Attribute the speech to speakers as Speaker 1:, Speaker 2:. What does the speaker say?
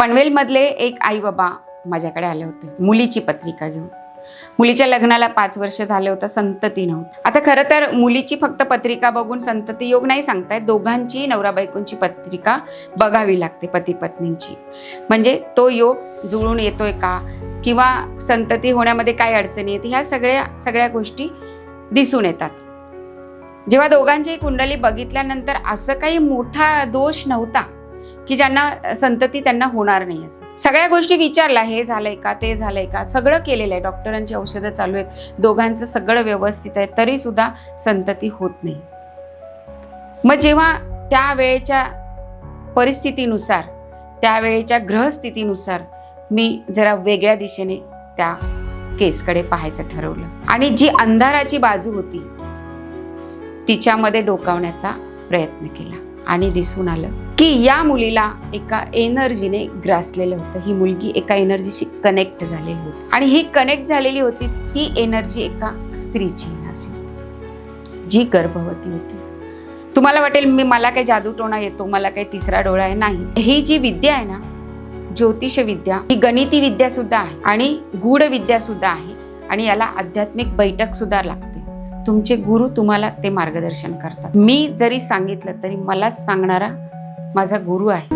Speaker 1: पनवेलमधले एक आई बाबा माझ्याकडे आले होते. मुलीची पत्रिका घेऊन. मुलीच्या लग्नाला पाच वर्ष झाले होतं संतती नव्हती. आता खरं तर मुलीची फक्त पत्रिका बघून संतती योग नाही सांगतायत दोघांची नवरा बायकोंची पत्रिका बघावी लागते पती पत्नींची. म्हणजे तो योग जुळून येतोय का? किंवा संतती होण्यामध्ये काय अडचणी येते ह्या सगळ्या सगळ्या गोष्टी दिसून येतात. जेव्हा दोघांची कुंडली बघितल्यानंतर असं काही मोठा दोष नव्हता. की ज्यांना संतती त्यांना होणार नाही असं. सगळ्या गोष्टी विचारला हे झालंय का ते झालंय का सगळं केलेलं आहे. डॉक्टरांची औषधं चालू आहेत. दोघांचं सगळं व्यवस्थित आहे तरी सुद्धा संतती होत नाही. मग जेव्हा त्या वेळेच्या परिस्थितीनुसार त्यावेळेच्या ग्रहस्थितीनुसार मी जरा वेगळ्या दिशेने त्या केसकडे पाहायचं ठरवलं. आणि जी अंधाराची बाजू होती तिच्यामध्ये डोकावण्याचा प्रयत्न केला. आणि दिसून आलं की या मुलीला एका एनर्जीने ग्रासलेलं होतं. ही मुलगी एका एनर्जीशी कनेक्ट झालेली होती. आणि ही कनेक्ट झालेली होती ती एनर्जी एका स्त्रीची एनर्जी जी गर्भवती होती. तुम्हाला वाटेल मी मला काही जादूटोणा येतो मला काही तिसरा डोळा आहे. नाही. ही जी विद्या आहे ना ज्योतिष विद्या ही गणिती विद्या सुद्धा आहे आणि गूढ विद्या सुद्धा आहे. आणि याला आध्यात्मिक बैठक सुद्धा लागते. तुमचे गुरु तुम्हाला ते मार्गदर्शन करतात. मी जरी सांगितलं तरी मला सांगणारा माझा गुरु आहे.